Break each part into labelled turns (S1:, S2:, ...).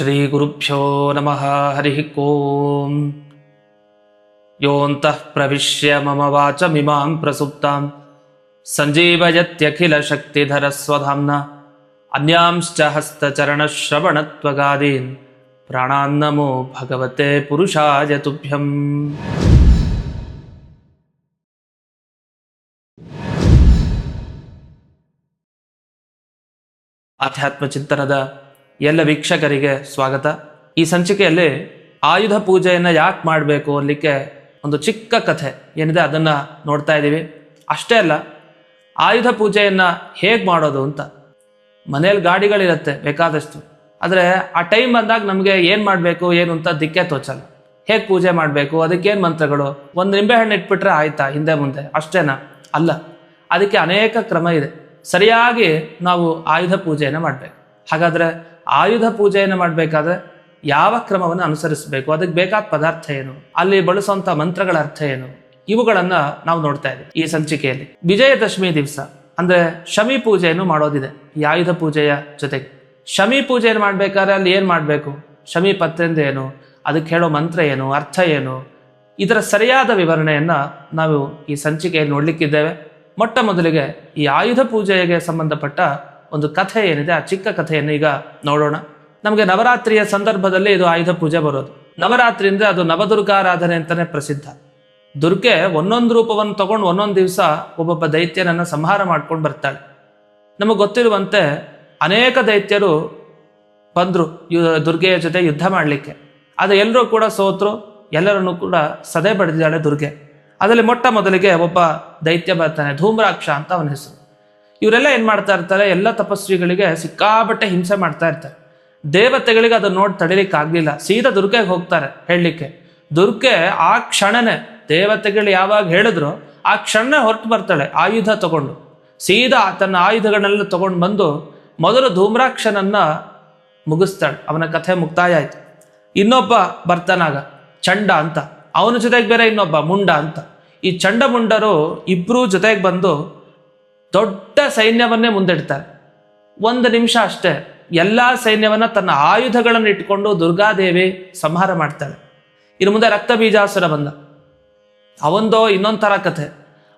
S1: श्रीगुरुभ्यो नमः हरिः ओम् योऽन्तः प्रविश्य मम वाचमिमां प्रसुप्तां सञ्जीवयत्यखिलशक्तिधरस्वधाम्ना अन्यांश्च हस्तचरणश्रवणत्वगादीन् प्राणान्नमो भगवते पुरुषाय तुभ्यम् ಆಧ್ಯಾತ್ಮ ಚಿಂತನದ ಎಲ್ಲ ವೀಕ್ಷಕರಿಗೆ ಸ್ವಾಗತ. ಈ ಸಂಚಿಕೆಯಲ್ಲಿ ಆಯುಧ ಪೂಜೆಯನ್ನು ಯಾಕೆ ಮಾಡಬೇಕು ಅಲ್ಲಿಕ್ಕೆ ಒಂದು ಚಿಕ್ಕ ಕಥೆ ಏನಿದೆ ಅದನ್ನು ನೋಡ್ತಾ ಇದ್ದೀವಿ. ಅಷ್ಟೇ ಅಲ್ಲ, ಆಯುಧ ಪೂಜೆಯನ್ನು ಹೇಗೆ ಮಾಡೋದು ಅಂತ. ಮನೇಲಿ ಗಾಡಿಗಳಿರುತ್ತೆ ಬೇಕಾದಷ್ಟು. ಆದರೆ ಆ ಟೈಮ್ ಬಂದಾಗ ನಮಗೆ ಏನು ಮಾಡಬೇಕು, ಏನು ಅಂತ ದಿಕ್ಕೆ ತೋಚಲ್ಲ. ಹೇಗೆ ಪೂಜೆ ಮಾಡಬೇಕು, ಅದಕ್ಕೇನು ಮಂತ್ರಗಳು? ಒಂದು ನಿಂಬೆಹಣ್ಣು ಇಟ್ಬಿಟ್ರೆ ಆಯ್ತಾ ಹಿಂದೆ ಮುಂದೆ? ಅಷ್ಟೇನಾ? ಅಲ್ಲ. ಅದಕ್ಕೆ ಅನೇಕ ಕ್ರಮ ಇದೆ. ಸರಿಯಾಗಿ ನಾವು ಆಯುಧ ಪೂಜೆಯನ್ನು ಮಾಡಬೇಕು. ಹಾಗಾದರೆ ಆಯುಧ ಪೂಜೆಯನ್ನು ಮಾಡಬೇಕಾದ್ರೆ ಯಾವ ಕ್ರಮವನ್ನು ಅನುಸರಿಸಬೇಕು? ಅದಕ್ಕೆ ಬೇಕಾದ ಪದಾರ್ಥ ಏನು? ಅಲ್ಲಿ ಬಳಸುವಂಥ ಮಂತ್ರಗಳ ಅರ್ಥ ಏನು? ಇವುಗಳನ್ನು ನಾವು ನೋಡ್ತಾ ಇದ್ದೀವಿ ಈ ಸಂಚಿಕೆಯಲ್ಲಿ. ವಿಜಯದಶಮಿ ದಿವಸ, ಅಂದ್ರೆ ಶಮಿ ಪೂಜೆಯನ್ನು ಮಾಡೋದಿದೆ ಈ ಆಯುಧ ಪೂಜೆಯ ಜೊತೆಗೆ. ಶಮಿ ಪೂಜೆಯನ್ನು ಮಾಡ್ಬೇಕಾದ್ರೆ ಅಲ್ಲಿ ಏನು ಮಾಡಬೇಕು? ಶಮಿ ಪತ್ರೆಂದ ಏನು? ಅದಕ್ಕೆ ಹೇಳೋ ಮಂತ್ರ ಏನು? ಅರ್ಥ ಏನು? ಇದರ ಸರಿಯಾದ ವಿವರಣೆಯನ್ನು ನಾವು ಈ ಸಂಚಿಕೆಯಲ್ಲಿ ನೋಡಲಿಕ್ಕಿದ್ದೇವೆ. ಮೊಟ್ಟ ಮೊದಲಿಗೆ ಈ ಆಯುಧ ಪೂಜೆಗೆ ಸಂಬಂಧಪಟ್ಟ ಒಂದು ಕಥೆ ಏನಿದೆ, ಆ ಚಿಕ್ಕ ಕಥೆಯನ್ನು ಈಗ ನೋಡೋಣ. ನಮಗೆ ನವರಾತ್ರಿಯ ಸಂದರ್ಭದಲ್ಲಿ ಇದು ಆಯುಧ ಪೂಜೆ ಬರೋದು. ನವರಾತ್ರಿ ಅಂದ್ರೆ ಅದು ನವದುರ್ಗಾರಾಧನೆ ಅಂತಲೇ ಪ್ರಸಿದ್ಧ. ದುರ್ಗೆ ಒಂದೊಂದು ರೂಪವನ್ನು ತಗೊಂಡು ಒಂದೊಂದು ದಿವಸ ಒಬ್ಬೊಬ್ಬ ದೈತ್ಯನನ್ನು ಸಂಹಾರ ಮಾಡ್ಕೊಂಡು ಬರ್ತಾಳೆ. ನಮಗೆ ಗೊತ್ತಿರುವಂತೆ ಅನೇಕ ದೈತ್ಯರು ಬಂದರು ದುರ್ಗೆಯ ಜೊತೆ ಯುದ್ಧ ಮಾಡಲಿಕ್ಕೆ. ಆದರೆ ಎಲ್ಲರೂ ಕೂಡ ಸೋತರು, ಎಲ್ಲರನ್ನು ಕೂಡ ಸದೆ ಪಡೆದಿದ್ದಾಳೆ ದುರ್ಗೆ. ಅದರಲ್ಲಿ ಮೊಟ್ಟ ಮೊದಲಿಗೆ ಒಬ್ಬ ದೈತ್ಯ ಬರ್ತಾನೆ, ಧೂಮ್ರಾಕ್ಷ ಅಂತ ಅವನ ಹೆಸರು. ಇವರೆಲ್ಲ ಏನು ಮಾಡ್ತಾ ಇರ್ತಾರೆ? ಎಲ್ಲ ತಪಸ್ವಿಗಳಿಗೆ ಸಿಕ್ಕಾಪಟ್ಟೆ ಹಿಂಸೆ ಮಾಡ್ತಾ ಇರ್ತಾರೆ. ದೇವತೆಗಳಿಗೆ ಅದನ್ನ ನೋಡಿ ತಡಿಲಿಕ್ಕೆ ಆಗಲಿಲ್ಲ. ಸೀದಾ ದುರ್ಗೆಗೆ ಹೋಗ್ತಾರೆ ಹೇಳಲಿಕ್ಕೆ. ದುರ್ಗೆ ಆ ಕ್ಷಣನೇ ದೇವತೆಗಳು ಯಾವಾಗ ಹೇಳಿದ್ರು ಆ ಕ್ಷಣ ಹೊರಟು ಬರ್ತಾಳೆ, ಆಯುಧ ತಗೊಂಡು. ಸೀದಾ ತನ್ನ ಆಯುಧಗಳನ್ನೆಲ್ಲ ತಗೊಂಡು ಬಂದು ಮೊದಲು ಧೂಮ್ರಾಕ್ಷನನ್ನ ಮುಗಿಸ್ತಾಳೆ. ಅವನ ಕಥೆ ಮುಕ್ತಾಯ ಆಯ್ತು. ಇನ್ನೊಬ್ಬ ಬರ್ತಾನಾಗ ಚಂಡ ಅಂತ. ಅವನ ಜೊತೆಗೆ ಬೇರೆ ಇನ್ನೊಬ್ಬ, ಮುಂಡ ಅಂತ. ಈ ಚಂಡ ಮುಂಡರು ಇಬ್ರು ಜೊತೆಗೆ ಬಂದು ದೊಡ್ಡ ಸೈನ್ಯವನ್ನೇ ಮುಂದಿಡ್ತಾರೆ. ಒಂದು ನಿಮಿಷ ಅಷ್ಟೇ, ಎಲ್ಲ ಸೈನ್ಯವನ್ನ ತನ್ನ ಆಯುಧಗಳನ್ನು ಇಟ್ಕೊಂಡು ದುರ್ಗಾದೇವಿ ಸಂಹಾರ ಮಾಡ್ತಾಳೆ. ಇನ್ನು ಮುಂದೆ ರಕ್ತ ಬೀಜಾಸುರ ಬಂದ. ಅವಂದೋ ಇನ್ನೊಂದು ಕಥೆ.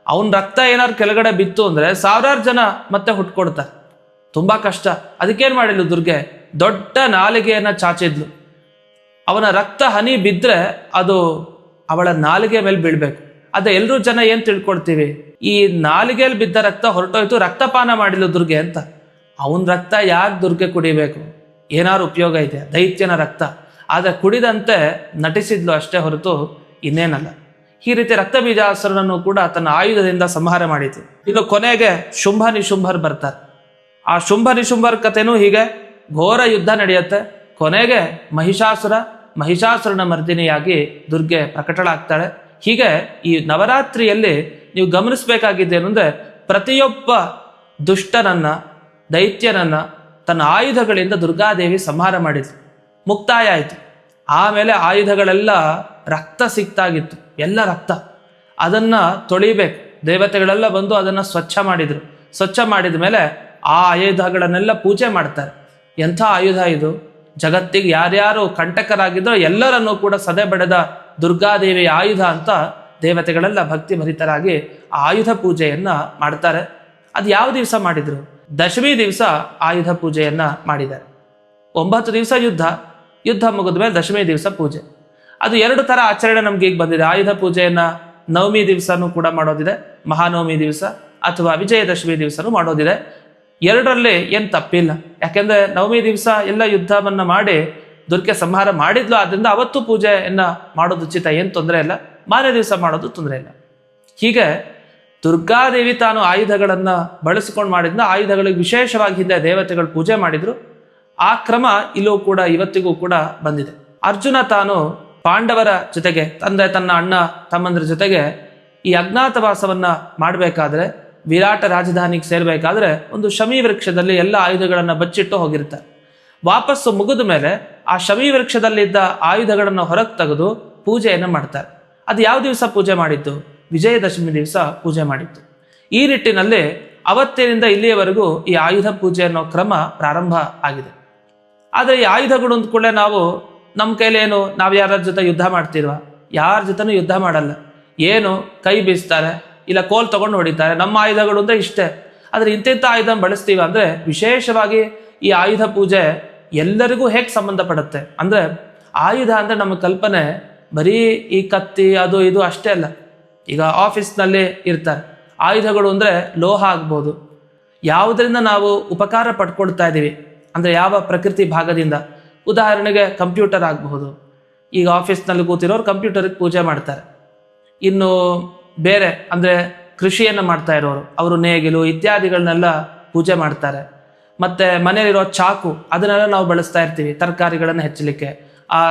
S1: ಅವನ ರಕ್ತ ಏನಾದ್ರು ಕೆಳಗಡೆ ಬಿತ್ತು ಅಂದ್ರೆ ಸಾವಿರಾರು ಜನ ಮತ್ತೆ ಹುಟ್ಕೊಡ್ತಾರೆ. ತುಂಬಾ ಕಷ್ಟ. ಅದಕ್ಕೇನು ಮಾಡಿದ್ಲು ದುರ್ಗೆ? ದೊಡ್ಡ ನಾಲಿಗೆಯನ್ನು ಚಾಚಿದ್ಲು. ಅವನ ರಕ್ತ ಹನಿ ಬಿದ್ದರೆ ಅದು ಅವಳ ನಾಲಿಗೆ ಮೇಲೆ ಬೀಳ್ಬೇಕು. ಅದೇ ಎಲ್ಲರೂ ಜನ ಏನು ತಿಳ್ಕೊಳ್ತೀವಿ ಈ ನಾಲಿಗೆಯಲ್ಲಿ ಬಿದ್ದ ರಕ್ತ ಹೊರಟೋಯ್ತು, ರಕ್ತಪಾನ ಮಾಡಿಲ್ಲ ದುರ್ಗೆ ಅಂತ. ಅವನ ರಕ್ತ ಯಾಕೆ ದುರ್ಗೆ ಕುಡಿಬೇಕು? ಏನಾದ್ರು ಉಪಯೋಗ ಇದೆ? ದೈತ್ಯನ ರಕ್ತ. ಆದರೆ ಕುಡಿದಂತೆ ನಟಿಸಿದ್ಲು ಅಷ್ಟೇ ಹೊರತು ಇನ್ನೇನಲ್ಲ. ಈ ರೀತಿ ರಕ್ತ ಬೀಜಾಸುರನನ್ನು ಕೂಡ ತನ್ನ ಆಯುಧದಿಂದ ಸಂಹಾರ ಮಾಡಿತು ಇನ್ನು ಕೊನೆಗೆ ಶುಂಭ ನಿಶುಂಭರ್ ಬರ್ತಾರೆ. ಆ ಶುಂಭ ನಿಶುಂಭರ್ ಕಥೆನೂ ಹೀಗೆ. ಘೋರ ಯುದ್ಧ ನಡೆಯುತ್ತೆ. ಕೊನೆಗೆ ಮಹಿಷಾಸುರ, ಮಹಿಷಾಸುರನ ಮರ್ದಿನಿಯಾಗಿ ದುರ್ಗೆ ಪ್ರಕಟಳಾಗ್ತಾಳೆ. ಹೀಗೆ ಈ ನವರಾತ್ರಿಯಲ್ಲಿ ನೀವು ಗಮನಿಸಬೇಕಾಗಿದ್ದೇನು ಅಂದರೆ ಪ್ರತಿಯೊಬ್ಬ ದುಷ್ಟನನ್ನ, ದೈತ್ಯನನ್ನ ತನ್ನ ಆಯುಧಗಳಿಂದ ದುರ್ಗಾದೇವಿ ಸಂಹಾರ ಮಾಡಿದ್ರು ಮುಕ್ತಾಯ ಆಯಿತು. ಆಮೇಲೆ ಆಯುಧಗಳೆಲ್ಲ ರಕ್ತ ಸಿಕ್ತಾಗಿತ್ತು. ಎಲ್ಲ ರಕ್ತ. ಅದನ್ನು ತೊಳಿಬೇಕು. ದೇವತೆಗಳೆಲ್ಲ ಬಂದು ಅದನ್ನು ಸ್ವಚ್ಛ ಮಾಡಿದರು. ಸ್ವಚ್ಛ ಮಾಡಿದ ಮೇಲೆ ಆ ಆಯುಧಗಳನ್ನೆಲ್ಲ ಪೂಜೆ ಮಾಡ್ತಾರೆ. ಎಂಥ ಆಯುಧ ಇದು? ಜಗತ್ತಿಗೆ ಯಾರ್ಯಾರು ಕಂಟಕರಾಗಿದ್ದರೋ ಎಲ್ಲರನ್ನೂ ಕೂಡ ಸದೆ ಬಡೆದ ದುರ್ಗಾದೇವಿಯ ಆಯುಧ ಅಂತ ದೇವತೆಗಳೆಲ್ಲ ಭಕ್ತಿ ಭರಿತರಾಗಿ ಆಯುಧ ಪೂಜೆಯನ್ನ ಮಾಡ್ತಾರೆ. ಅದು ಯಾವ ದಿವಸ ಮಾಡಿದ್ರು? ದಶಮಿ ದಿವಸ ಆಯುಧ ಪೂಜೆಯನ್ನ ಮಾಡಿದ್ದಾರೆ. ಒಂಬತ್ತು ದಿವಸ ಯುದ್ಧ. ಯುದ್ಧ ಮುಗಿದ ಮೇಲೆ ದಶಮಿ ದಿವಸ ಪೂಜೆ. ಅದು ಎರಡು ತರ ಆಚರಣೆ ನಮ್ಗೆ ಈಗ ಬಂದಿದೆ. ಆಯುಧ ಪೂಜೆಯನ್ನ ನವಮಿ ದಿವಸನೂ ಕೂಡ ಮಾಡೋದಿದೆ, ಮಹಾನವಮಿ ದಿವಸ ಅಥವಾ ವಿಜಯದಶಮಿ ದಿವಸನೂ ಮಾಡೋದಿದೆ. ಎರಡರಲ್ಲಿ ಏನು ತಪ್ಪಿಲ್ಲ. ಯಾಕೆಂದ್ರೆ ನವಮಿ ದಿವಸ ಎಲ್ಲ ಯುದ್ಧವನ್ನು ಮಾಡಿ ದುರ್ಗೆ ಸಂಹಾರ ಮಾಡಿದ್ಲು ಆದ್ದರಿಂದ ಅವತ್ತು ಪೂಜೆಯನ್ನು ಮಾಡೋದು ಉಚಿತ, ಏನು ತೊಂದರೆ ಇಲ್ಲ. ಮಾರನೇ ದಿವಸ ಮಾಡೋದು ತೊಂದರೆ ಇಲ್ಲ. ಹೀಗೆ ದುರ್ಗಾದೇವಿ ತಾನು ಆಯುಧಗಳನ್ನು ಬಳಸಿಕೊಂಡು ಮಾಡಿದ್ನ, ಆಯುಧಗಳಿಗೆ ವಿಶೇಷವಾಗಿ ಹಿಂದೆ ದೇವತೆಗಳು ಪೂಜೆ ಮಾಡಿದ್ರು. ಆ ಕ್ರಮ ಇಲ್ಲೂ ಕೂಡ, ಇವತ್ತಿಗೂ ಕೂಡ ಬಂದಿದೆ. ಅರ್ಜುನ ತಾನು ಪಾಂಡವರ ಜೊತೆಗೆ, ತಂದೆ ತನ್ನ ಅಣ್ಣ ತಮ್ಮಂದ್ರ ಜೊತೆಗೆ ಈ ಅಜ್ಞಾತವಾಸವನ್ನು ಮಾಡಬೇಕಾದ್ರೆ, ವಿರಾಟ ರಾಜಧಾನಿಗೆ ಸೇರಬೇಕಾದ್ರೆ ಒಂದು ಶಮಿ ವೃಕ್ಷದಲ್ಲಿ ಎಲ್ಲ ಆಯುಧಗಳನ್ನು ಬಚ್ಚಿಟ್ಟು ಹೋಗಿರ್ತಾರೆ. ವಾಪಸ್ಸು ಮುಗಿದ ಮೇಲೆ ಆ ಶಮಿ ವೃಕ್ಷದಲ್ಲಿದ್ದ ಆಯುಧಗಳನ್ನು ಹೊರಗೆ ತೆಗೆದು ಪೂಜೆಯನ್ನು ಮಾಡ್ತಾರೆ. ಅದು ಯಾವ ದಿವಸ ಪೂಜೆ ಮಾಡಿದ್ದು? ವಿಜಯದಶಮಿ ದಿವಸ ಪೂಜೆ ಮಾಡಿತ್ತು ಈ ನಿಟ್ಟಿನಲ್ಲಿ ಅವತ್ತಿನಿಂದ ಇಲ್ಲಿಯವರೆಗೂ ಈ ಆಯುಧ ಪೂಜೆ ಅನ್ನೋ ಕ್ರಮ ಪ್ರಾರಂಭ ಆಗಿದೆ. ಆದರೆ ಈ ಆಯುಧಗಳು ಕೂಡಲೇ ನಾವು ನಮ್ಮ ಕೈಲೇನು ನಾವು ಯಾರ ಜೊತೆ ಯುದ್ಧ ಮಾಡ್ತಿರುವ ಯಾರ ಜೊತೆನೂ ಯುದ್ಧ ಮಾಡಲ್ಲ. ಏನು? ಕೈ ಬೀಸ್ತಾರೆ, ಇಲ್ಲ ಕೋಲ್ ತಗೊಂಡು ಹೊಡಿತಾರೆ. ನಮ್ಮ ಆಯುಧಗಳು ಅಂದ್ರೆ ಇಷ್ಟೇ. ಆದರೆ ಇಂತಿಂಥ ಆಯುಧ ಬಳಸ್ತೀವ ಅಂದ್ರೆ ವಿಶೇಷವಾಗಿ ಈ ಆಯುಧ ಪೂಜೆ ಎಲ್ಲರಿಗೂ ಹೇಗೆ ಸಂಬಂಧಪಡುತ್ತೆ ಅಂದ್ರೆ ಆಯುಧ ಅಂದ್ರೆ ನಮ್ಮ ಕಲ್ಪನೆ ಬರೀ ಈ ಕತ್ತಿ, ಅದು ಇದು ಅಷ್ಟೇ ಅಲ್ಲ. ಈಗ ಆಫೀಸ್ನಲ್ಲಿ ಇರ್ತಾರೆ. ಆಯುಧಗಳು ಅಂದ್ರೆ ಲೋಹ ಆಗ್ಬೋದು. ಯಾವುದರಿಂದ ನಾವು ಉಪಕಾರ ಪಡ್ಕೊಳ್ತಾ ಇದ್ದೀವಿ ಅಂದರೆ ಯಾವ ಪ್ರಕೃತಿ ಭಾಗದಿಂದ? ಉದಾಹರಣೆಗೆ ಕಂಪ್ಯೂಟರ್ ಆಗಬಹುದು. ಈಗ ಆಫೀಸ್ನಲ್ಲಿ ಕೂತಿರೋರು ಕಂಪ್ಯೂಟರ್ಗೆ ಪೂಜೆ ಮಾಡ್ತಾರೆ. ಇನ್ನು ಬೇರೆ ಅಂದರೆ ಕೃಷಿಯನ್ನು ಮಾಡ್ತಾ ಇರೋರು. ಅವರು ನೇಗಿಲು ಇತ್ಯಾದಿಗಳನ್ನೆಲ್ಲ ಪೂಜೆ ಮಾಡ್ತಾರೆ. ಮತ್ತು ಮನೆಯಲ್ಲಿರೋ ಚಾಕು, ಅದನ್ನೆಲ್ಲ ನಾವು ಬಳಸ್ತಾ ಇರ್ತೀವಿ, ತರಕಾರಿಗಳನ್ನು ಹೆಚ್ಚಲಿಕ್ಕೆ. ಆ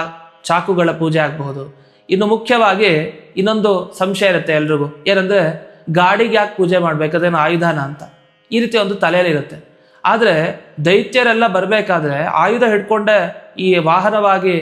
S1: ಚಾಕುಗಳ ಪೂಜೆ ಆಗಬಹುದು. ಇನ್ನು ಮುಖ್ಯವಾಗಿ ಇನ್ನೊಂದು ಸಂಶಯ ಇರುತ್ತೆ ಎಲ್ರಿಗೂ. ಏನಂದ್ರೆ ಗಾಡಿಗೆ ಯಾಕೆ ಪೂಜೆ ಮಾಡ್ಬೇಕು? ಅದೇನು ಆಯುಧನ ಅಂತ. ಈ ರೀತಿ ಒಂದು ತಲೆಯಲ್ಲಿರುತ್ತೆ ಆದರೆ ದೈತ್ಯರೆಲ್ಲ ಬರಬೇಕಾದ್ರೆ ಆಯುಧ ಹಿಡ್ಕೊಂಡೆ ಈ ವಾಹನವಾಗಿ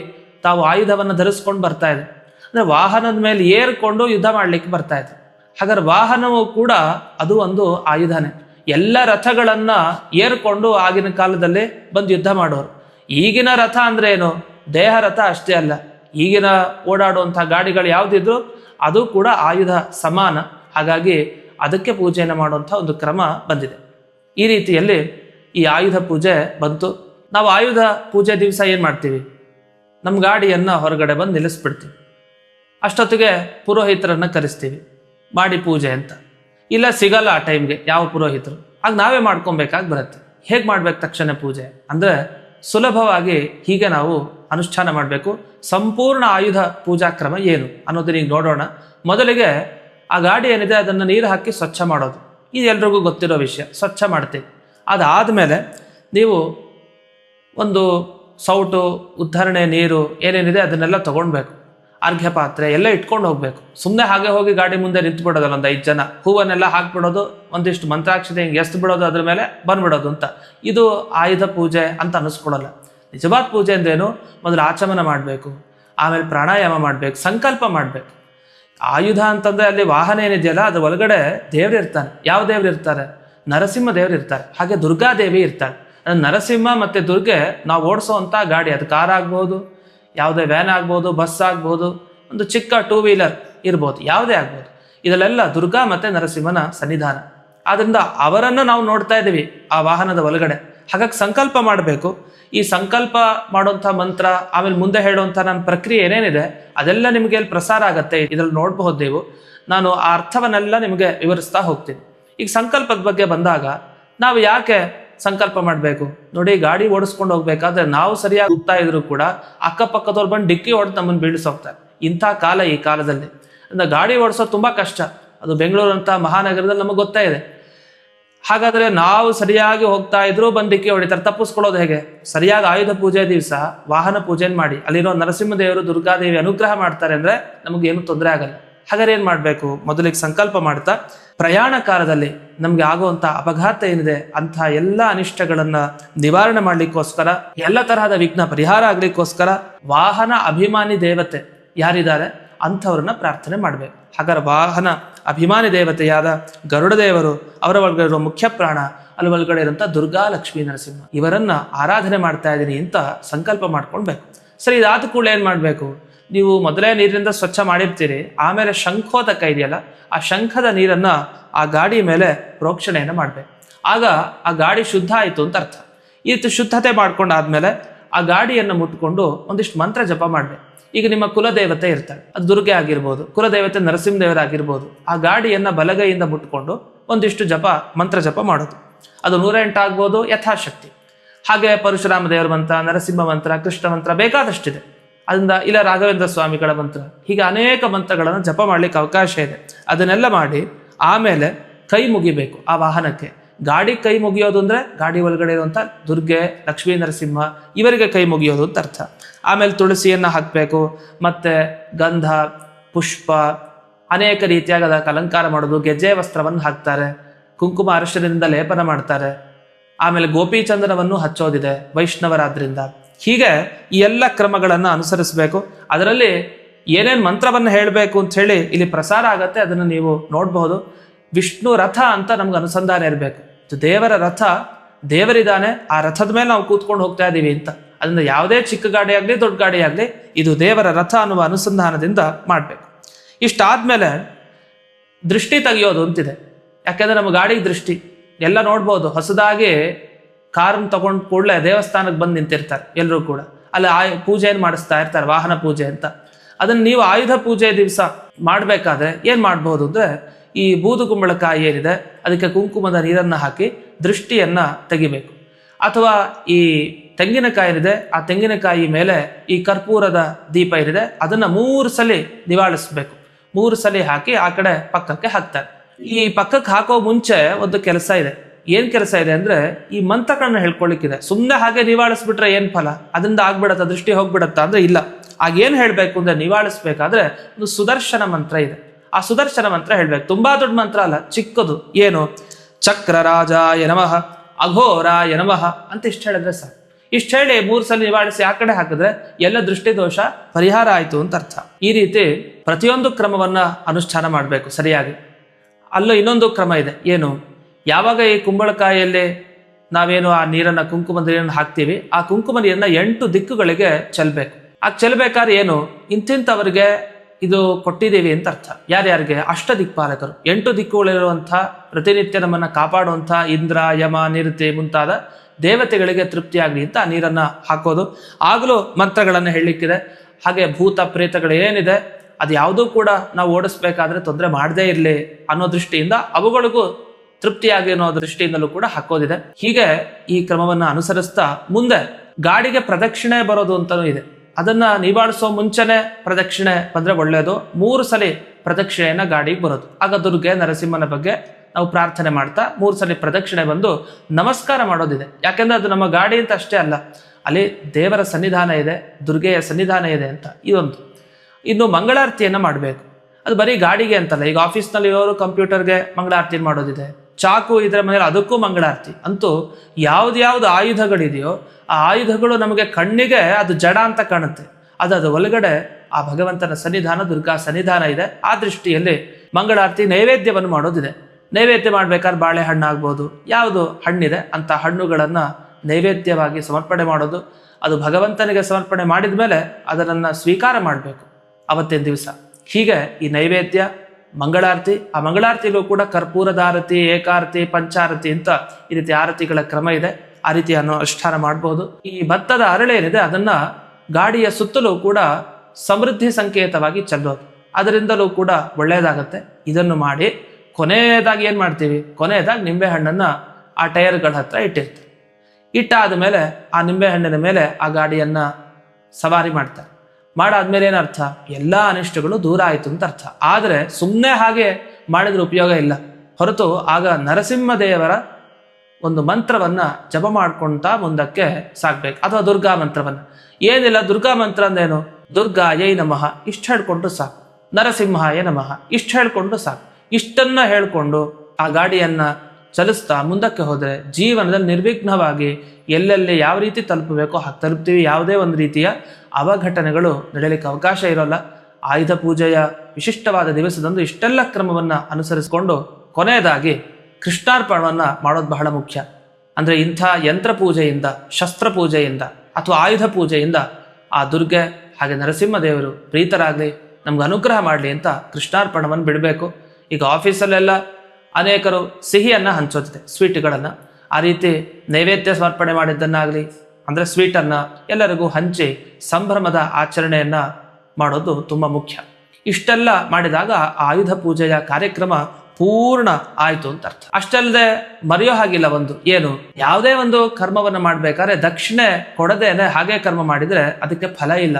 S1: ತಾವು ಆಯುಧವನ್ನು ಧರಿಸ್ಕೊಂಡು ಬರ್ತಾ ಇದೆ ಅಂದ್ರೆ ವಾಹನದ ಮೇಲೆ ಏರ್ಕೊಂಡು ಯುದ್ಧ ಮಾಡ್ಲಿಕ್ಕೆ ಬರ್ತಾ ಇದೆ ಹಾಗಾದ್ರೆ ವಾಹನವು ಕೂಡ ಅದು ಒಂದು ಆಯುಧನೇ. ಎಲ್ಲ ರಥಗಳನ್ನ ಏರ್ಕೊಂಡು ಆಗಿನ ಕಾಲದಲ್ಲಿ ಬಂದು ಯುದ್ಧ ಮಾಡೋರು. ಈಗಿನ ರಥ ಅಂದ್ರೆ ಏನು? ದೇಹ ರಥ ಅಷ್ಟೇ ಅಲ್ಲ. ಈಗಿನ ಓಡಾಡುವಂತಹ ಗಾಡಿಗಳು ಯಾವುದಿದ್ರು ಅದು ಕೂಡ ಆಯುಧ ಸಮಾನ. ಹಾಗಾಗಿ ಅದಕ್ಕೆ ಪೂಜೆಯನ್ನು ಮಾಡುವಂಥ ಒಂದು ಕ್ರಮ ಬಂದಿದೆ. ಈ ರೀತಿಯಲ್ಲಿ ಈ ಆಯುಧ ಪೂಜೆ ಬಂತು. ನಾವು ಆಯುಧ ಪೂಜೆ ದಿವಸ ಏನು ಮಾಡ್ತೀವಿ? ನಮ್ಮ ಗಾಡಿಯನ್ನು ಹೊರಗಡೆ ಬಂದು ನಿಲ್ಲಿಸ್ಬಿಡ್ತೀವಿ. ಅಷ್ಟೊತ್ತಿಗೆ ಪುರೋಹಿತರನ್ನು ಕರೆಸ್ತೀವಿ. ಮಾಡಿ ಪೂಜೆ ಅಂತ. ಇಲ್ಲ ಸಿಗಲ್ಲ ಆ ಟೈಮ್ಗೆ ಯಾವ ಪುರೋಹಿತರು. ಆಗ ನಾವೇ ಮಾಡ್ಕೊಬೇಕಾಗಿ ಬರುತ್ತೆ. ಹೇಗೆ ಮಾಡ್ಬೇಕು ತಕ್ಷಣ ಪೂಜೆ? ಅಂದರೆ ಸುಲಭವಾಗಿ ಹೀಗೆ ನಾವು ಅನುಷ್ಠಾನ ಮಾಡಬೇಕು. ಸಂಪೂರ್ಣ ಆಯುಧ ಪೂಜಾ ಕ್ರಮ ಏನು? ಅನ್ನೋದನ್ನ ಈಗ ನೋಡೋಣ. ಮೊದಲಿಗೆ ಆ ಗಾಡಿ ಏನಿದೆ, ಅದನ್ನು ನೀರು ಹಾಕಿ ಸ್ವಚ್ಛ ಮಾಡೋದು. ಇದು ಎಲ್ರಿಗೂ ಗೊತ್ತಿರೋ ವಿಷಯ. ಸ್ವಚ್ಛ ಮಾಡ್ತೀವಿ. ಅದಾದಮೇಲೆ ನೀವು ಒಂದು ಸೌಟು, ಉದ್ಧರಣೆ, ನೀರು ಏನೇನಿದೆ ಅದನ್ನೆಲ್ಲ ತಗೊಳ್ಬೇಕು ಅರ್ಘ್ಯ ಪಾತ್ರೆ ಎಲ್ಲ ಇಟ್ಕೊಂಡು ಹೋಗ್ಬೇಕು. ಸುಮ್ಮನೆ ಹಾಗೆ ಹೋಗಿ ಗಾಡಿ ಮುಂದೆ ನಿಂತು ಬಿಡೋದಲ್ಲ ಒಂದು ಐದು ಜನ. ಹೂವನ್ನೆಲ್ಲ ಹಾಕ್ಬಿಡೋದು, ಒಂದಿಷ್ಟು ಮಂತ್ರಾಕ್ಷತೆ ಹಿಂಗೆ ಎಸ್ತು ಬಿಡೋದು ಅದ್ರ ಮೇಲೆ ಬಂದ್ಬಿಡೋದು ಅಂತ. ಇದು ಆಯುಧ ಪೂಜೆ ಅಂತ ಅನ್ನಿಸ್ಕೊಡಲ್ಲ ನಿಜವಾದ ಪೂಜೆ ಅಂದ್ರೇನು? ಮೊದಲು ಆಚಮನ ಮಾಡಬೇಕು, ಆಮೇಲೆ ಪ್ರಾಣಾಯಾಮ ಮಾಡಬೇಕು, ಸಂಕಲ್ಪ ಮಾಡಬೇಕು. ಆಯುಧ ಅಂತಂದರೆ ಅಲ್ಲಿ ವಾಹನ ಏನಿದೆಯಲ್ಲ ಅದ್ರ ಒಳಗಡೆ ದೇವ್ರು ಇರ್ತಾನೆ. ಯಾವ ದೇವ್ರು ಇರ್ತಾರೆ? ನರಸಿಂಹ ದೇವ್ರು ಇರ್ತಾರೆ. ಹಾಗೆ ದುರ್ಗಾದೇವಿ ಇರ್ತಾರೆ ನರಸಿಂಹ ಮತ್ತು ದುರ್ಗೆ ನಾವು ಓಡಿಸೋವಂಥ ಗಾಡಿ. ಅದು ಕಾರ್ ಆಗ್ಬೋದು ಯಾವುದೇ ವ್ಯಾನ್ ಆಗ್ಬೋದು ಬಸ್ ಆಗ್ಬೋದು, ಒಂದು ಚಿಕ್ಕ ಟೂ ವೀಲರ್ ಇರ್ಬೋದು, ಯಾವುದೇ ಆಗ್ಬೋದು. ಇದರಲ್ಲೆಲ್ಲ ದುರ್ಗಾ ಮತ್ತು ನರಸಿಂಹನ ಸನ್ನಿಧಾನ. ಆದ್ದರಿಂದ ಅವರನ್ನು ನಾವು ನೋಡ್ತಾ ಇದ್ದೀವಿ ಆ ವಾಹನದ ಒಳಗಡೆ. ಹಾಗಾಗಿ ಸಂಕಲ್ಪ ಮಾಡಬೇಕು. ಈ ಸಂಕಲ್ಪ ಮಾಡುವಂಥ ಮಂತ್ರ, ಆಮೇಲೆ ಮುಂದೆ ಹೇಳುವಂಥ ನನ್ನ ಪ್ರಕ್ರಿಯೆ ಏನೇನಿದೆ, ಅದೆಲ್ಲ ನಿಮಗೆ ಇಲ್ಲಿ ಪ್ರಸಾರ ಆಗುತ್ತೆ, ಇದರಲ್ಲಿ ನೋಡಬಹುದು ನೀವು. ನಾನು ಆ ಅರ್ಥವನ್ನೆಲ್ಲ ನಿಮಗೆ ವಿವರಿಸ್ತಾ ಹೋಗ್ತೀನಿ. ಈಗ ಸಂಕಲ್ಪದ ಬಗ್ಗೆ ಬಂದಾಗ, ನಾವು ಯಾಕೆ ಸಂಕಲ್ಪ ಮಾಡಬೇಕು. ನೋಡಿ, ಗಾಡಿ ಓಡಿಸ್ಕೊಂಡು ಹೋಗ್ಬೇಕಾದ್ರೆ ನಾವು ಸರಿಯಾಗಿ ಹೋಗ್ತಾ ಇದ್ರು ಕೂಡ ಅಕ್ಕಪಕ್ಕದವ್ರು ಬಂದು ಡಿಕ್ಕಿ ಹೊಡೆದು ನಮ್ಮನ್ನು ಬೀಳಿಸೋಗ್ತಾರೆ ಇಂಥ ಕಾಲ ಈ ಕಾಲದಲ್ಲಿ. ಅಂದ ಗಾಡಿ ಓಡಿಸೋದು ತುಂಬಾ ಕಷ್ಟ. ಅದು ಬೆಂಗಳೂರು ಅಂತ ಮಹಾನಗರದಲ್ಲಿ ನಮಗೆ ಗೊತ್ತೇ ಇದೆ. ಹಾಗಾದ್ರೆ ನಾವು ಸರಿಯಾಗಿ ಹೋಗ್ತಾ ಇದ್ರು ಬಂದು ಡಿಕ್ಕಿ ಹೊಡಿತಾರೆ. ತಪ್ಪಿಸ್ಕೊಳ್ಳೋದು ಹೇಗೆ? ಸರಿಯಾಗಿ ಆಯುಧ ಪೂಜೆ ದಿವಸ ವಾಹನ ಪೂಜೆನ್ ಮಾಡಿ. ಅಲ್ಲಿರೋ ನರಸಿಂಹದೇವರು ದುರ್ಗಾದೇವಿ ಅನುಗ್ರಹ ಮಾಡ್ತಾರೆ ಅಂದ್ರೆ ನಮಗೆ ಏನು ತೊಂದರೆ ಆಗಲ್ಲ. ಹಾಗಾದ್ರೆ ಏನು ಮಾಡಬೇಕು? ಮೊದಲಿಗೆ ಸಂಕಲ್ಪ ಮಾಡ್ತಾ, ಪ್ರಯಾಣ ಕಾಲದಲ್ಲಿ ನಮಗೆ ಆಗುವಂತ ಅಪಘಾತ ಏನಿದೆ ಅಂತಹ ಎಲ್ಲ ಅನಿಷ್ಟಗಳನ್ನ ನಿವಾರಣೆ ಮಾಡ್ಲಿಕ್ಕೋಸ್ಕರ, ಎಲ್ಲ ತರಹದ ವಿಘ್ನ ಪರಿಹಾರ ಆಗ್ಲಿಕ್ಕೋಸ್ಕರ ವಾಹನ ಅಭಿಮಾನಿ ದೇವತೆ ಯಾರಿದ್ದಾರೆ, ಅಂಥವ್ರನ್ನ ಪ್ರಾರ್ಥನೆ ಮಾಡಬೇಕು. ಹಾಗಾದ್ರೆ ವಾಹನ ಅಭಿಮಾನಿ ದೇವತೆಯಾದ ಗರುಡ ದೇವರು, ಅವರ ಒಳಗಡೆ ಇರುವ ಮುಖ್ಯ ಪ್ರಾಣ, ಅಲ್ಲಿ ಒಳಗಡೆ ಇರುವಂಥ ದುರ್ಗಾ ಲಕ್ಷ್ಮೀ ನರಸಿಂಹ, ಇವರನ್ನ ಆರಾಧನೆ ಮಾಡ್ತಾ ಇದ್ದೀನಿ ಅಂತ ಸಂಕಲ್ಪ ಮಾಡ್ಕೊಳ್ಬೇಕು. ಸರಿ, ಇದಾದ ಕೂಡಲೇ ಏನು ಮಾಡ್ಬೇಕು? ನೀವು ಮೊದಲೇ ನೀರಿನಿಂದ ಸ್ವಚ್ಛ ಮಾಡಿರ್ತೀರಿ, ಆಮೇಲೆ ಶಂಖೋದಕ ಇದೆಯಲ್ಲ, ಆ ಶಂಖದ ನೀರನ್ನ ಆ ಗಾಡಿ ಮೇಲೆ ಪ್ರೋಕ್ಷಣೆಯನ್ನು ಮಾಡಬೇಕು. ಆಗ ಆ ಗಾಡಿ ಶುದ್ಧ ಆಯಿತು ಅಂತ ಅರ್ಥ. ಈ ರೀತಿ ಶುದ್ಧತೆ ಮಾಡ್ಕೊಂಡಾದ್ಮೇಲೆ ಆ ಗಾಡಿಯನ್ನು ಮುಟ್ಕೊಂಡು ಒಂದಿಷ್ಟು ಮಂತ್ರ ಜಪ ಮಾಡಿದೆ ಈಗ ನಿಮ್ಮ ಕುಲದೇವತೆ ಇರ್ತಾರೆ, ಅದು ದುರ್ಗೆ ಆಗಿರ್ಬೋದು, ಕುಲದೇವತೆ ನರಸಿಂಹದೇವರಾಗಿರ್ಬೋದು, ಆ ಗಾಡಿಯನ್ನ ಬಲಗೈಯಿಂದ ಮುಟ್ಕೊಂಡು ಒಂದಿಷ್ಟು ಜಪ, ಮಂತ್ರ ಜಪ ಮಾಡೋದು. ಅದು ನೂರ ಎಂಟಾಗ್ಬೋದು ಯಥಾಶಕ್ತಿ. ಹಾಗೆ ಪರಶುರಾಮ ದೇವರ ಮಂತ್ರ, ನರಸಿಂಹ ಮಂತ್ರ, ಕೃಷ್ಣ ಮಂತ್ರ ಬೇಕಾದಷ್ಟಿದೆ. ಅದರಿಂದ ಇಲ್ಲ ರಾಘವೇಂದ್ರ ಸ್ವಾಮಿಗಳ ಮಂತ್ರ ಹೀಗೆ ಅನೇಕ ಮಂತ್ರಗಳನ್ನು ಜಪ ಮಾಡಲಿಕ್ಕೆ ಅವಕಾಶ ಇದೆ. ಅದನ್ನೆಲ್ಲ ಮಾಡಿ, ಆಮೇಲೆ ಕೈ ಮುಗಿಬೇಕು ಆ ವಾಹನಕ್ಕೆ. ಗಾಡಿ ಕೈ ಮುಗಿಯೋದು ಅಂದ್ರೆ ಗಾಡಿ ಒಳಗಡೆ ಇರುವಂತ ದುರ್ಗೆ, ಲಕ್ಷ್ಮೀ, ನರಸಿಂಹ, ಇವರಿಗೆ ಕೈ ಮುಗಿಯೋದು ಅಂತ ಅರ್ಥ. ಆಮೇಲೆ ತುಳಸಿಯನ್ನ ಹಾಕಬೇಕು, ಮತ್ತೆ ಗಂಧ, ಪುಷ್ಪ, ಅನೇಕ ರೀತಿಯಾಗಿ ಅದಕ್ಕೆ ಅಲಂಕಾರ ಮಾಡೋದು, ಗೆಜ್ಜೆ ವಸ್ತ್ರವನ್ನು ಹಾಕ್ತಾರೆ, ಕುಂಕುಮ ಅರಶಿನಿಂದ ಲೇಪನ ಮಾಡ್ತಾರೆ. ಆಮೇಲೆ ಗೋಪಿಚಂದನವನ್ನು ಹಚ್ಚೋದಿದೆ ವೈಷ್ಣವರಾದ್ರಿಂದ. ಹೀಗೆ ಈ ಎಲ್ಲ ಕ್ರಮಗಳನ್ನು ಅನುಸರಿಸಬೇಕು. ಅದರಲ್ಲಿ ಏನೇನು ಮಂತ್ರವನ್ನು ಹೇಳಬೇಕು ಅಂತ ಹೇಳಿ ಇಲ್ಲಿ ಪ್ರಸಾರ ಆಗತ್ತೆ, ಅದನ್ನು ನೀವು ನೋಡಬಹುದು. ವಿಷ್ಣು ರಥ ಅಂತ ನಮ್ಗೆ ಅನುಸಂಧಾನ ಇರಬೇಕು. ದೇವರ ರಥ ದೇವರಿದ್ದಾನೆ ಆ ರಥದ ಮೇಲೆ ನಾವು ಕೂತ್ಕೊಂಡು ಹೋಗ್ತಾ ಇದ್ದೀವಿ ಅಂತ. ಅದರಿಂದ ಯಾವುದೇ ಚಿಕ್ಕ ಗಾಡಿ ಆಗಲಿ, ದೊಡ್ಡ ಗಾಡಿ ಆಗಲಿ, ಇದು ದೇವರ ರಥ ಅನ್ನುವ ಅನುಸಂಧಾನದಿಂದ ಮಾಡಬೇಕು. ಇಷ್ಟಾದ್ಮೇಲೆ ದೃಷ್ಟಿ ತೆಗೆಯೋದು ಅಂತಿದೆ. ಯಾಕೆಂದರೆ ನಮ್ಮ ಗಾಡಿಗೆ ದೃಷ್ಟಿ. ಎಲ್ಲ ನೋಡ್ಬೋದು, ಹೊಸದಾಗಿ ಕಾರನ್ನು ತಗೊಂಡು ಕೂಡಲೇ ದೇವಸ್ಥಾನಕ್ಕೆ ಬಂದು ನಿಂತಿರ್ತಾರೆ ಎಲ್ಲರೂ ಕೂಡ. ಅಲ್ಲಿ ಆಯ್ ಪೂಜೆಯನ್ನು ಮಾಡಿಸ್ತಾ ಇರ್ತಾರೆ, ವಾಹನ ಪೂಜೆ ಅಂತ. ಅದನ್ನು ನೀವು ಆಯುಧ ಪೂಜೆ ದಿವಸ ಮಾಡಬೇಕಾದ್ರೆ ಏನು ಮಾಡ್ಬೋದು ಅಂದರೆ ಈ ಬೂದು ಕುಂಬಳಕಾಯಿ ಏನಿದೆ, ಅದಕ್ಕೆ ಕುಂಕುಮದ ನೀರನ್ನು ಹಾಕಿ ದೃಷ್ಟಿಯನ್ನು ತೆಗಿಬೇಕು. ಅಥವಾ ಈ ತೆಂಗಿನಕಾಯಿ ಏನಿದೆ, ಆ ತೆಂಗಿನಕಾಯಿ ಮೇಲೆ ಈ ಕರ್ಪೂರದ ದೀಪ ಏನಿದೆ, ಅದನ್ನು ಮೂರು ಸಲ ನಿವಾಳಿಸ್ಬೇಕು. ಮೂರು ಸಲ ಹಾಕಿ ಆ ಕಡೆ ಪಕ್ಕಕ್ಕೆ ಹಾಕ್ತಾರೆ. ಈ ಪಕ್ಕಕ್ಕೆ ಹಾಕೋ ಮುಂಚೆ ಒಂದು ಕೆಲಸ ಇದೆ. ಏನ್ ಕೆಲಸ ಇದೆ ಅಂದ್ರೆ ಈ ಮಂತ್ರಗಳನ್ನ ಹೇಳ್ಕೊಳ್ಳಿಕ್ಕಿದೆ ಸುಮ್ಮನೆ ಹಾಗೆ ನಿವಾಳಿಸ್ಬಿಟ್ರೆ ಏನು ಫಲ? ಅದರಿಂದ ಆಗ್ಬಿಡತ್ತಾ? ದೃಷ್ಟಿ ಹೋಗ್ಬಿಡತ್ತಾ ಅಂದ್ರೆ ಇಲ್ಲ. ಆಗ ಏನ್ ಹೇಳ್ಬೇಕು ಅಂದ್ರೆ ನಿವಾಳಿಸ್ಬೇಕಾದ್ರೆ ಒಂದು ಸುದರ್ಶನ ಮಂತ್ರ ಇದೆ. ಆ ಸುದರ್ಶನ ಮಂತ್ರ ಹೇಳ್ಬೇಕು. ತುಂಬಾ ದೊಡ್ಡ ಮಂತ್ರ ಅಲ್ಲ, ಚಿಕ್ಕದು. ಏನು? ಚಕ್ರ ರಾಜ ನಮಃ, ಅಘೋರಾಯ ನಮಃ ಅಂತ ಇಷ್ಟ ಹೇಳಿದ್ರೆ ಸರ್ ಇಷ್ಟು ಹೇಳಿ ಮೂರು ಸಲ ನಿವಾಳಿಸಿ ಆ ಕಡೆ ಹಾಕಿದ್ರೆ ಎಲ್ಲ ದೃಷ್ಟಿ ದೋಷ ಪರಿಹಾರ ಆಯಿತು ಅಂತ ಅರ್ಥ. ಈ ರೀತಿ ಪ್ರತಿಯೊಂದು ಕ್ರಮವನ್ನ ಅನುಷ್ಠಾನ ಮಾಡಬೇಕು ಸರಿಯಾಗಿ. ಅಲ್ಲೂ ಇನ್ನೊಂದು ಕ್ರಮ ಇದೆ. ಏನು? ಯಾವಾಗ ಈ ಕುಂಬಳಕಾಯಿಯಲ್ಲಿ ನಾವೇನು ಆ ನೀರನ್ನ ಕುಂಕುಮ ನೀರನ್ನು ಹಾಕ್ತೀವಿ? ಆ ಕುಂಕುಮ ನೀರನ್ನ ಎಂಟು ದಿಕ್ಕುಗಳಿಗೆ ಚೆಲ್ಬೇಕು. ಆ ಚೆಲ್ಬೇಕಾದ್ರೆ ಏನು? ಇಂತಿಂಥವ್ರಿಗೆ ಇದು ಕೊಟ್ಟಿದ್ದೀವಿ ಅಂತ ಅರ್ಥ. ಯಾರ್ಯಾರಿಗೆ? ಅಷ್ಟ ದಿಕ್ಪಾಲಕರು ಎಂಟು ದಿಕ್ಕುಗಳಿರುವಂಥ ಪ್ರತಿನಿತ್ಯ ನಮ್ಮನ್ನ ಕಾಪಾಡುವಂಥ ಇಂದ್ರ, ಯಮ, ನಿರುತಿ ಮುಂತಾದ ದೇವತೆಗಳಿಗೆ ತೃಪ್ತಿಯಾಗಲಿ ಅಂತ ಆ ನೀರನ್ನ ಹಾಕೋದು. ಆಗಲೂ ಮಂತ್ರಗಳನ್ನು ಹೇಳಲಿಕ್ಕಿದೆ. ಹಾಗೆ ಭೂತ ಪ್ರೇತಗಳು ಏನಿದೆ ಅದು ಯಾವುದೂ ಕೂಡ ನಾವು ಓಡಿಸ್ಬೇಕಾದ್ರೆ ತೊಂದರೆ ಮಾಡದೇ ಇರಲಿ ಅನ್ನೋ ದೃಷ್ಟಿಯಿಂದ ಅವುಗಳಿಗೂ ತೃಪ್ತಿಯಾಗಿ ಅನ್ನೋ ದೃಷ್ಟಿಯಿಂದಲೂ ಕೂಡ ಹಾಕೋದಿದೆ. ಹೀಗೆ ಈ ಕ್ರಮವನ್ನ ಅನುಸರಿಸ್ತಾ ಮುಂದೆ ಗಾಡಿಗೆ ಪ್ರದಕ್ಷಿಣೆ ಬರೋದು ಅಂತಲೂ ಇದೆ. ಅದನ್ನ ನಿವಾಳಿಸೋ ಮುಂಚೆನೆ ಪ್ರದಕ್ಷಿಣೆ ಬಂದ್ರೆ ಒಳ್ಳೆಯದು ಮೂರು ಸಲ ಪ್ರದಕ್ಷಿಣೆಯನ್ನ ಗಾಡಿಗೆ ಬರೋದು. ಆಗ ದುರ್ಗೆ ನರಸಿಂಹನ ಬಗ್ಗೆ ನಾವು ಪ್ರಾರ್ಥನೆ ಮಾಡ್ತಾ ಮೂರು ಸಲ ಪ್ರದಕ್ಷಿಣೆ ಬಂದು ನಮಸ್ಕಾರ ಮಾಡೋದಿದೆ. ಯಾಕೆಂದ್ರೆ ಅದು ನಮ್ಮ ಗಾಡಿ ಅಂತ ಅಷ್ಟೇ ಅಲ್ಲ. ಅಲ್ಲಿ ದೇವರ ಸನ್ನಿಧಾನ ಇದೆ, ದುರ್ಗೆಯ ಸನ್ನಿಧಾನ ಇದೆ ಅಂತ ಇದೊಂದು. ಇನ್ನು ಮಂಗಳಾರತಿಯನ್ನ ಮಾಡಬೇಕು. ಅದು ಬರೀ ಗಾಡಿಗೆ ಅಂತಲ್ಲ. ಈಗ ಆಫೀಸ್ನಲ್ಲಿ ಇರೋರು ಕಂಪ್ಯೂಟರ್ಗೆ ಮಂಗಳಾರತಿ ಮಾಡೋದಿದೆ. ಚಾಕು ಇದರ ಮೇಲೆ ಅದಕ್ಕೂ ಮಂಗಳಾರತಿ. ಅಂತೂ ಯಾವ್ದು ಆಯುಧಗಳಿದೆಯೋ ಆ ಆಯುಧಗಳು ನಮಗೆ ಕಣ್ಣಿಗೆ ಅದು ಜಡ ಅಂತ ಕಾಣುತ್ತೆ. ಅದು ಅದು ಒಳಗಡೆ ಆ ಭಗವಂತನ ಸನ್ನಿಧಾನ, ದುರ್ಗಾ ಸನ್ನಿಧಾನ ಇದೆ. ಆ ದೃಷ್ಟಿಯಲ್ಲಿ ಮಂಗಳಾರತಿ ನೈವೇದ್ಯವನ್ನು ಮಾಡೋದಿದೆ. ನೈವೇದ್ಯ ಮಾಡಬೇಕಾದ್ರೆ ಬಾಳೆಹಣ್ಣು ಆಗ್ಬೋದು, ಯಾವುದು ಹಣ್ಣಿದೆ ಅಂತ ಹಣ್ಣುಗಳನ್ನು ನೈವೇದ್ಯವಾಗಿ ಸಮರ್ಪಣೆ ಮಾಡೋದು. ಅದು ಭಗವಂತನಿಗೆ ಸಮರ್ಪಣೆ ಮಾಡಿದ ಮೇಲೆ ಅದನ್ನು ಸ್ವೀಕಾರ ಮಾಡಬೇಕು ಅವತ್ತಿನ ದಿವಸ. ಹೀಗೆ ಈ ನೈವೇದ್ಯ ಮಂಗಳಾರತಿ, ಆ ಮಂಗಳಾರತಿಲೂ ಕೂಡ ಕರ್ಪೂರದ ಆರತಿ ಏಕಾರತಿ, ಪಂಚಾರತಿ ಅಂತ ಈ ರೀತಿ ಆರತಿಗಳ ಕ್ರಮ ಇದೆ. ಆ ರೀತಿ ಅನುಷ್ಠಾನ ಮಾಡಬಹುದು ಈ ಭತ್ತದ ಅರಳೆ ಏನಿದೆ, ಅದನ್ನ ಗಾಡಿಯ ಸುತ್ತಲೂ ಕೂಡ ಸಮೃದ್ಧಿ ಸಂಕೇತವಾಗಿ ಚೆಲ್ಲೋದು. ಅದರಿಂದಲೂ ಕೂಡ ಒಳ್ಳೆಯದಾಗತ್ತೆ. ಇದನ್ನು ಮಾಡಿ ಕೊನೆಯದಾಗಿ ಏನು ಮಾಡ್ತೀವಿ? ಕೊನೆಯದಾಗಿ ನಿಂಬೆಹಣ್ಣನ್ನು ಆ ಟೈರ್ಗಳ ಹತ್ರ ಇಟ್ಟಿರ್ತೀವಿ. ಇಟ್ಟಾದ ಮೇಲೆ ಆ ನಿಂಬೆ ಹಣ್ಣಿನ ಮೇಲೆ ಆ ಗಾಡಿಯನ್ನ ಸವಾರಿ ಮಾಡ್ತಾರೆ. ಮಾಡಾದ್ಮೇಲೆ ಅರ್ಥ? ಎಲ್ಲ ಅನಿಷ್ಟಗಳು ದೂರ ಆಯಿತು ಅಂತ ಅರ್ಥ. ಆದರೆ ಸುಮ್ಮನೆ ಹಾಗೆ ಮಾಡಿದ್ರೆ ಉಪಯೋಗ ಇಲ್ಲ. ಹೊರತು ಆಗ ನರಸಿಂಹದೇವರ ಒಂದು ಮಂತ್ರವನ್ನ ಜಪ ಮಾಡ್ಕೊಳ್ತಾ ಮುಂದಕ್ಕೆ ಸಾಕ್ಬೇಕು ಅಥವಾ ದುರ್ಗಾ ಮಂತ್ರವನ್ನ. ಏನಿಲ್ಲ, ದುರ್ಗಾ ಮಂತ್ರ ಅಂದೇನು? ದುರ್ಗಾ ಯೈ ನಮಃ. ಇಷ್ಟ ಹೇಳ್ಕೊಂಡ್ರು ಸಾಕು. ನರಸಿಂಹ ಯ ನಮಃ. ಇಷ್ಟ ಹೇಳ್ಕೊಂಡು ಸಾಕು. ಇಷ್ಟನ್ನ ಹೇಳ್ಕೊಂಡು ಆ ಗಾಡಿಯನ್ನ ಚಲಿಸ್ತಾ ಮುಂದಕ್ಕೆ ಹೋದರೆ ಜೀವನದಲ್ಲಿ ನಿರ್ವಿಘ್ನವಾಗಿ ಎಲ್ಲೆಲ್ಲಿ ಯಾವ ರೀತಿ ತಲುಪಬೇಕೋ ಹಾಗೆ ತಲುಪ್ತೀವಿ. ಯಾವುದೇ ಒಂದು ರೀತಿಯ ಅವಘಟನೆಗಳು ನಡೆಯಲಿಕ್ಕೆ ಅವಕಾಶ ಇರೋಲ್ಲ. ಆಯುಧ ಪೂಜೆಯ ವಿಶಿಷ್ಟವಾದ ದಿವಸದಂದು ಇಷ್ಟೆಲ್ಲ ಕ್ರಮವನ್ನು ಅನುಸರಿಸಿಕೊಂಡು ಕೊನೆಯದಾಗಿ ಕೃಷ್ಣಾರ್ಪಣವನ್ನು ಮಾಡೋದು ಬಹಳ ಮುಖ್ಯ. ಅಂದರೆ ಇಂಥ ಯಂತ್ರ ಪೂಜೆಯಿಂದ, ಶಸ್ತ್ರ ಪೂಜೆಯಿಂದ ಅಥವಾ ಆಯುಧ ಪೂಜೆಯಿಂದ ಆ ದುರ್ಗೆ ಹಾಗೆ ನರಸಿಂಹದೇವರು ಪ್ರೀತರಾಗಲಿ, ನಮ್ಗೆ ಅನುಗ್ರಹ ಮಾಡಲಿ ಅಂತ ಕೃಷ್ಣಾರ್ಪಣವನ್ನು ಬಿಡಬೇಕು. ಈಗ ಆಫೀಸಲ್ಲೆಲ್ಲ ಅನೇಕರು ಸಿಹಿಯನ್ನು ಹಂಚೋತಿದೆ, ಸ್ವೀಟ್ಗಳನ್ನು. ಆ ರೀತಿ ನೈವೇದ್ಯ ಸಮರ್ಪಣೆ ಮಾಡಿದ್ದನ್ನಾಗಲಿ ಅಂದ್ರೆ ಸ್ವೀಟನ್ನು ಎಲ್ಲರಿಗೂ ಹಂಚಿ ಸಂಭ್ರಮದ ಆಚರಣೆಯನ್ನು ಮಾಡೋದು ತುಂಬ ಮುಖ್ಯ. ಇಷ್ಟೆಲ್ಲ ಮಾಡಿದಾಗ ಆಯುಧ ಪೂಜೆಯ ಕಾರ್ಯಕ್ರಮ ಪೂರ್ಣ ಆಯಿತು ಅಂತ ಅರ್ಥ. ಅಷ್ಟಲ್ಲದೆ ಮರೆಯೋ ಹಾಗಿಲ್ಲ ಒಂದು. ಏನು? ಯಾವುದೇ ಒಂದು ಕರ್ಮವನ್ನು ಮಾಡಬೇಕಾದ್ರೆ ದಕ್ಷಿಣೆ ಕೊಡದೇನೆ ಹಾಗೆ ಕರ್ಮ ಮಾಡಿದರೆ ಅದಕ್ಕೆ ಫಲ ಇಲ್ಲ.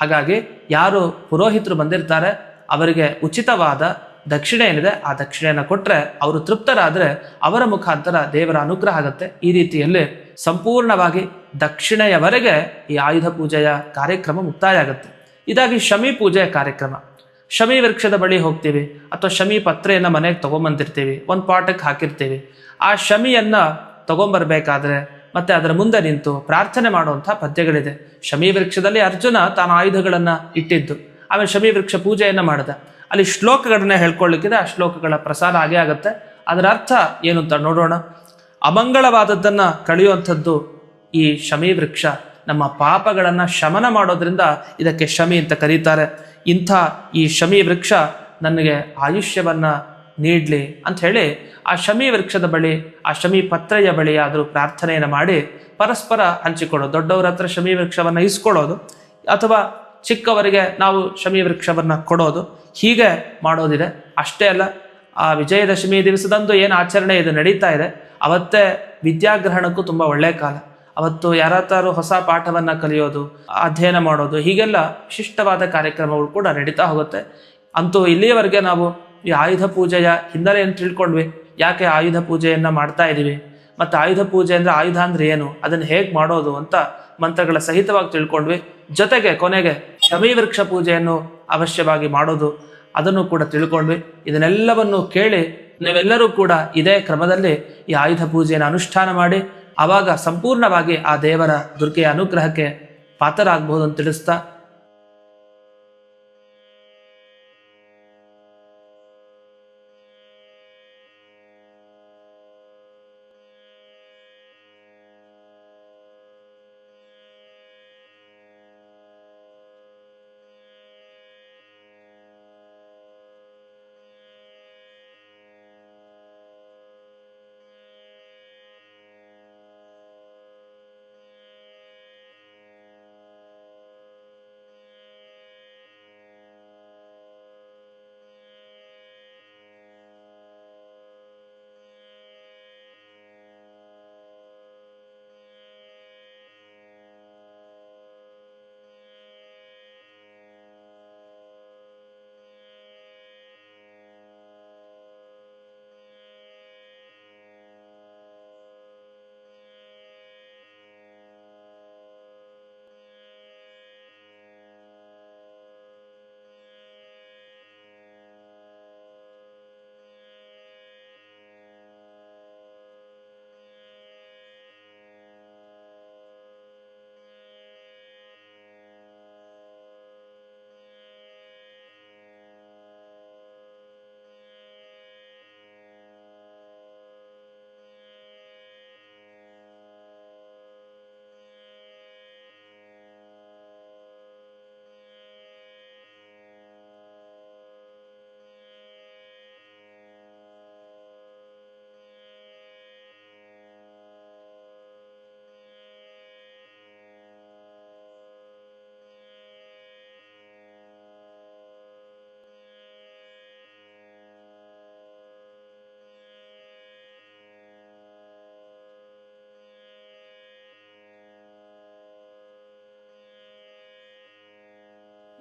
S1: ಹಾಗಾಗಿ ಯಾರು ಪುರೋಹಿತರು ಬಂದಿರ್ತಾರೆ, ಅವರಿಗೆ ಉಚಿತವಾದ ದಕ್ಷಿಣೆ ಏನಿದೆ ಆ ದಕ್ಷಿಣೆಯನ್ನು ಕೊಟ್ಟರೆ ಅವರು ತೃಪ್ತರಾದರೆ ಅವರ ಮುಖಾಂತರ ದೇವರ ಅನುಗ್ರಹ ಆಗುತ್ತೆ. ಈ ರೀತಿಯಲ್ಲಿ ಸಂಪೂರ್ಣವಾಗಿ ದಕ್ಷಿಣೆಯವರೆಗೆ ಈ ಆಯುಧ ಪೂಜೆಯ ಕಾರ್ಯಕ್ರಮ ಮುಕ್ತಾಯ ಆಗುತ್ತೆ ಇದಾಗಿ ಶಮಿ ಪೂಜೆಯ ಕಾರ್ಯಕ್ರಮ. ಶಮಿ ವೃಕ್ಷದ ಬಳಿ ಹೋಗ್ತೀವಿ, ಅಥವಾ ಶಮಿ ಪತ್ರೆಯನ್ನು ಮನೆಗೆ ತಗೊಂಬಂದಿರ್ತೀವಿ, ಒಂದು ಪಾಟಕ್ಕೆ ಹಾಕಿರ್ತೀವಿ. ಆ ಶಮಿಯನ್ನು ತೊಗೊಂಬರ್ಬೇಕಾದ್ರೆ ಮತ್ತೆ ಅದರ ಮುಂದೆ ನಿಂತು ಪ್ರಾರ್ಥನೆ ಮಾಡುವಂಥ ಪದ್ಯಗಳಿದೆ. ಶಮಿ ವೃಕ್ಷದಲ್ಲಿ ಅರ್ಜುನ ತಾನು ಆಯುಧಗಳನ್ನು ಇಟ್ಟಿದ್ದು, ಆಮೇಲೆ ಶಮಿ ವೃಕ್ಷ ಪೂಜೆಯನ್ನು ಮಾಡಿದ. ಅಲ್ಲಿ ಶ್ಲೋಕಗಳನ್ನ ಹೇಳ್ಕೊಳ್ಳಿಕ್ಕಿದೆ, ಆ ಶ್ಲೋಕಗಳ ಪ್ರಸಾರ ಆಗೇ ಆಗುತ್ತೆ. ಅದರ ಅರ್ಥ ಏನು ಅಂತ ನೋಡೋಣ. ಅಮಂಗಳವಾದದ್ದನ್ನ ಕಳೆಯುವಂಥದ್ದು ಈ ಶಮಿ ವೃಕ್ಷ. ನಮ್ಮ ಪಾಪಗಳನ್ನು ಶಮನ ಮಾಡೋದ್ರಿಂದ ಇದಕ್ಕೆ ಶಮಿ ಅಂತ ಕರೀತಾರೆ. ಇಂಥ ಈ ಶಮಿ ವೃಕ್ಷ ನನಗೆ ಆಯುಷ್ಯವನ್ನು ನೀಡಲಿ ಅಂತ ಹೇಳಿ ಆ ಶಮಿ ವೃಕ್ಷದ ಬಳಿ, ಆ ಶಮಿ ಪತ್ರೆಯ ಬಳಿ ಆದರೂ ಪ್ರಾರ್ಥನೆಯನ್ನು ಮಾಡಿ ಪರಸ್ಪರ ಹಂಚಿಕೊಳ್ಳೋದು. ದೊಡ್ಡವರ ಹತ್ರ ಶಮಿ ವೃಕ್ಷವನ್ನು ಇಸ್ಕೊಳ್ಳೋದು ಅಥವಾ ಚಿಕ್ಕವರಿಗೆ ನಾವು ಶಮಿ ವೃಕ್ಷವನ್ನು ಕೊಡೋದು. ಹೀಗೆ ಮಾಡೋದಿದೆ. ಅಷ್ಟೇ ಅಲ್ಲ, ಆ ವಿಜಯದಶಮಿ ದಿವಸದಂದು ಏನು ಆಚರಣೆ ಇದು ನಡೀತಾ ಇದೆ? ಅವತ್ತೇ ವಿದ್ಯಾಗ್ರಹಣಕ್ಕೂ ತುಂಬ ಒಳ್ಳೆಯ ಕಾಲ. ಅವತ್ತು ಯಾರತ್ತಾರು ಹೊಸ ಪಾಠವನ್ನು ಕಲಿಯೋದು, ಅಧ್ಯಯನ ಮಾಡೋದು, ಹೀಗೆಲ್ಲ ವಿಶಿಷ್ಟವಾದ ಕಾರ್ಯಕ್ರಮಗಳು ಕೂಡ ನಡೀತಾ ಹೋಗುತ್ತೆ. ಅಂತೂ ಇಲ್ಲಿಯವರೆಗೆ ನಾವು ಈ ಆಯುಧ ಪೂಜೆಯ ಹಿನ್ನೆಲೆಯನ್ನು ತಿಳ್ಕೊಂಡ್ವಿ? ಯಾಕೆ ಆಯುಧ ಪೂಜೆಯನ್ನು ಮಾಡ್ತಾ ಇದ್ದೀವಿ ಮತ್ತು ಆಯುಧ ಪೂಜೆ ಅಂದರೆ ಆಯುಧ ಅಂದರೆ ಏನು? ಅದನ್ನು ಹೇಗೆ ಮಾಡೋದು ಅಂತ ಮಂತ್ರಗಳ ಸಹಿತವಾಗಿ ತಿಳ್ಕೊಂಡ್ವಿ. ಜೊತೆಗೆ ಕೊನೆಗೆ ಶಮಿ ವೃಕ್ಷ ಪೂಜೆಯನ್ನು ಅವಶ್ಯವಾಗಿ ಮಾಡೋದು, ಅದನ್ನು ಕೂಡ ತಿಳ್ಕೊಂಡ್ವಿ. ಇದನ್ನೆಲ್ಲವನ್ನು ಕೇಳಿ ನೀವೆಲ್ಲರೂ ಕೂಡ ಇದೇ ಕ್ರಮದಲ್ಲಿ ಈ ಆಯುಧ ಪೂಜೆಯನ್ನು ಅನುಷ್ಠಾನ ಮಾಡಿ ಆವಾಗ ಸಂಪೂರ್ಣವಾಗಿ ಆ ದೇವರ ದುರ್ಗೆಯ ಅನುಗ್ರಹಕ್ಕೆ ಪಾತ್ರರಾಗಬಹುದು ಅಂತ ತಿಳಿಸ್ತಾ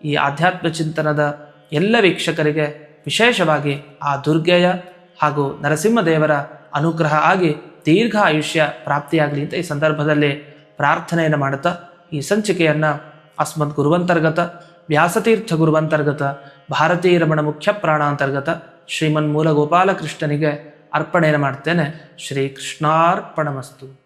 S1: ಈ ಆಧ್ಯಾತ್ಮ ಚಿಂತನದ ಎಲ್ಲ ವೀಕ್ಷಕರಿಗೆ ವಿಶೇಷವಾಗಿ ಆ ದುರ್ಗೆಯ ಹಾಗೂ ನರಸಿಂಹದೇವರ ಅನುಗ್ರಹ ಆಗಿ ದೀರ್ಘ ಆಯುಷ್ಯ ಪ್ರಾಪ್ತಿಯಾಗಲಿ ಅಂತ ಈ ಸಂದರ್ಭದಲ್ಲಿ ಪ್ರಾರ್ಥನೆಯನ್ನು ಮಾಡುತ್ತಾ ಈ ಸಂಚಿಕೆಯನ್ನು ಅಸ್ಮದ್ ಗುರುವಂತರ್ಗತ, ವ್ಯಾಸತೀರ್ಥ ಗುರುವಂತರ್ಗತ ಭಾರತೀಯ ರಮಣ ಮುಖ್ಯ ಪ್ರಾಣಾಂತರ್ಗತ ಶ್ರೀಮನ್ ಮೂಲ ಗೋಪಾಲಕೃಷ್ಣನಿಗೆ ಅರ್ಪಣೆಯನ್ನು ಮಾಡ್ತೇನೆ. ಶ್ರೀ ಕೃಷ್ಣಾರ್ಪಣಮಸ್ತು